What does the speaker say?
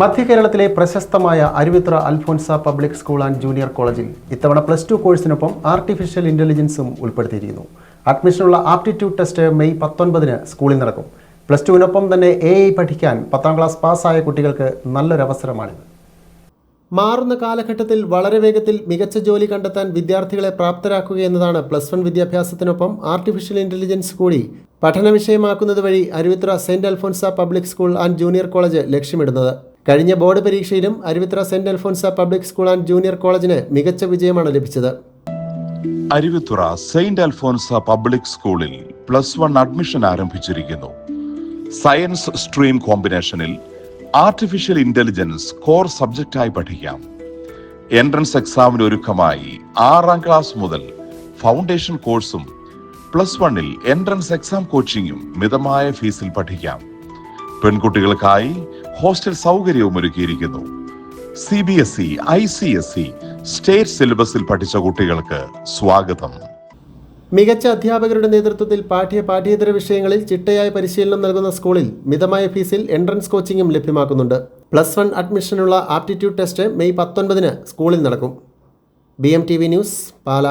മധ്യ കേരളത്തിലെ പ്രശസ്തമായ Aruvithura Alphonsa public school and junior കോളേജിൽ ഇത്തവണ പ്ലസ് ടു കോഴ്സിനൊപ്പം ആർട്ടിഫിഷ്യൽ ഇന്റലിജൻസും ഉൾപ്പെടുത്തിയിരിക്കുന്നു. അഡ്മിഷനുള്ള ആപ്റ്റിറ്റ്യൂഡ് ടെസ്റ്റ് മെയ് പത്തൊൻപതിന് സ്കൂളിൽ നടക്കും. പ്ലസ് ടുവിനൊപ്പം തന്നെ എ ഐ പഠിക്കാൻ പത്താം ക്ലാസ് പാസ്സായ കുട്ടികൾക്ക് നല്ലൊരവസരമാണിത്. മാറുന്ന കാലഘട്ടത്തിൽ വളരെ വേഗത്തിൽ മികച്ച ജോലി കണ്ടെത്താൻ വിദ്യാർത്ഥികളെ പ്രാപ്തരാക്കുക എന്നതാണ് പ്ലസ് വൺ വിദ്യാഭ്യാസത്തിനൊപ്പം ആർട്ടിഫിഷ്യൽ ഇന്റലിജൻസ് കൂടി പഠന വിഷയമാക്കുന്നത് വഴി Aruvithura saint Alphonsa public school and junior college ലക്ഷ്യമിടുന്നത്. കഴിഞ്ഞ board പരീക്ഷയിലും Aruvithura saint Alphonsa public school and junior കോളേജിന് മികച്ച വിജയമാണ് ലഭിച്ചത്. അരുവിത്തുറ സെയിന്റ് അൽഫോൻസ പബ്ലിക് സ്കൂളിൽ പ്ലസ് വൺ അഡ്മിഷൻ ആരംഭിച്ചിരിക്കുന്നു. സയൻസ് സ്ട്രീം കോമ്പിനേഷനിൽ ആർട്ടിഫിഷ്യൽ ഇന്റലിജൻസ് കോർ സബ്ജക്റ്റായി പഠിക്കാം. എൻട്രൻസ് എക്സാമിന് ഒരുക്കമായി ആറാം ക്ലാസ് മുതൽ ഫൗണ്ടേഷൻ കോഴ്സും പ്ലസ് വണ്ണിൽ എൻട്രൻസ് എക്സാം കോച്ചിങ്ങും മിതമായ ഫീസിൽ പഠിക്കാം. പെൺകുട്ടികൾക്കായി ഹോസ്റ്റൽ സൗകര്യവും ഒരുക്കിയിരിക്കുന്നു. C B S E I C S E state സിലബസിൽ പഠിച്ച കുട്ടികൾക്ക് സ്വാഗതം. മികച്ച അധ്യാപകരുടെ നേതൃത്വത്തിൽ പാഠ്യ പാഠ്യേതര വിഷയങ്ങളിൽ ചിട്ടയായ പരിശീലനം നൽകുന്ന സ്കൂളിൽ മിതമായ ഫീസിൽ എൻട്രൻസ് കോച്ചിങ്ങും ലഭ്യമാക്കുന്നുണ്ട്. പ്ലസ് വൺ അഡ്മിഷനുള്ള ആപ്റ്റിറ്റ്യൂഡ് ടെസ്റ്റ് മെയ് പത്തൊൻപതിന് സ്കൂളിൽ നടക്കും. B M T V news Pala.